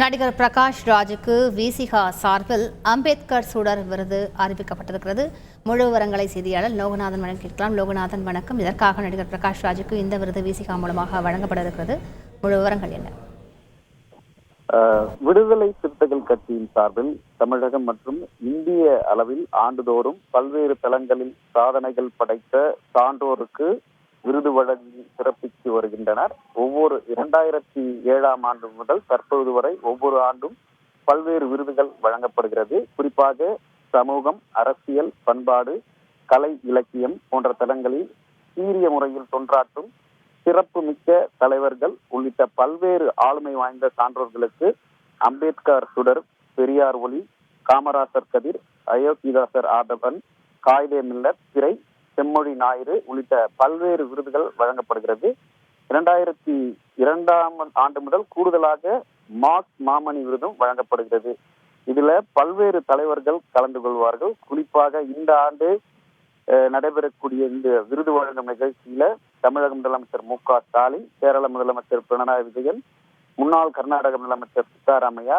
நடிகர் பிரகாஷ் ராஜுக்கு விசிகா சார்பில் அம்பேத்கர் சுடர் விருது அறிவிக்கப்பட்டிருக்கிறது. முழு விவரங்களை செய்தியாளர் லோகநாதன் வழங்க கேட்கலாம். லோகநாதன் வணக்கம். இதற்காக நடிகர் பிரகாஷ் ராஜுக்கு இந்த விருது விசிகா மூலமாக வழங்கப்பட இருக்கிறது முழு விவரங்கள் என்ன? ஆஹ் விடுதலை சிறுத்தைகள் கட்சியின் சார்பில் தமிழகம் மற்றும் இந்திய அளவில் ஆண்டுதோறும் பல்வேறு தளங்களில் சாதனைகள் படைத்த சான்றோருக்கு விருது வழங்கி சிறப்பித்து வருகின்றனர். ஒவ்வொரு இரண்டாயிரத்தி ஏழாம் ஆண்டு முதல் தற்போது வரை ஒவ்வொரு ஆண்டும் பல்வேறு விருதுகள் வழங்கப்படுகிறது. குறிப்பாக சமூகம் அரசியல் பண்பாடு கலை இலக்கியம் போன்ற தளங்களில் சீரிய முறையில் தொன்றாற்றும் சிறப்பு மிக்க தலைவர்கள் உள்ளிட்ட பல்வேறு ஆளுமை வாய்ந்த சான்றோர்களுக்கு அம்பேத்கர் சுடர் பெரியார் ஒளி காமராசர் கதிர் அயோத்திதாசர் ஆதவன் காயிதே மில்லர் திரை செம்மொழி ஞாயிறு உள்ளிட்ட பல்வேறு விருதுகள் வழங்கப்படுகிறது. இரண்டாயிரத்தி இரண்டாம் ஆண்டு முதல் கூடுதலாக மார்க் மாமணி விருதும் வழங்கப்படுகிறது. இதுல பல்வேறு தலைவர்கள் கலந்து கொள்வார்கள். குறிப்பாக இந்த ஆண்டு நடைபெறக்கூடிய இந்த விருது வழங்கும் நிகழ்ச்சியில தமிழக முதலமைச்சர் மு க ஸ்டாலின் கேரள முதலமைச்சர் பினராயி விஜயன் முன்னாள் கர்நாடக முதலமைச்சர் சித்தாராமையா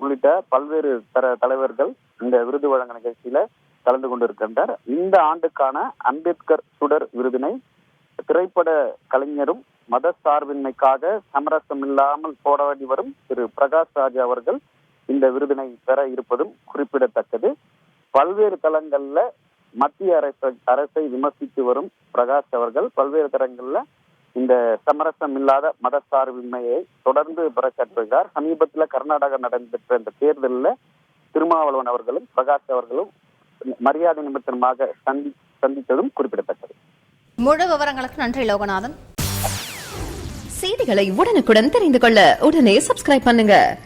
உள்ளிட்ட பல்வேறு தர தலைவர்கள் இந்த விருது வழங்கும் நிகழ்ச்சியில கலந்து கொண்டிருக்கின்றார். இந்த ஆண்டுக்கான அம்பேத்கர் சுடர் விருதினை திரைப்பட கலைஞரும் மத சார்பின்மைக்காக சமரசம் இல்லாமல் போராடி வரும் திரு பிரகாஷ் ராஜ் அவர்கள் இந்த விருதினை பெற இருப்பதும் குறிப்பிடத்தக்கது. பல்வேறு தளங்கள்ல மத்திய அரசு அரசை விமர்சித்து வரும் பிரகாஷ் அவர்கள் பல்வேறு தரங்கள்ல இந்த சமரசம் இல்லாத மத சார்பின்மையை தொடர்ந்து பறைசாற்றுகிறார் சமீபத்துல கர்நாடகா நடைபெற்ற இந்த தேர்தலில் திருமாவளவன் அவர்களும் பிரகாஷ் அவர்களும் மரியாதை நிமித்தமாக சந்தி சந்தித்ததும் குறிப்பிடத்தக்கது. முழு விவரங்களுக்கு நன்றி லோகநாதன். செய்திகளை உடனுக்குடன் தெரிந்து கொள்ள உடனே சப்ஸ்கிரைப் பண்ணுங்க.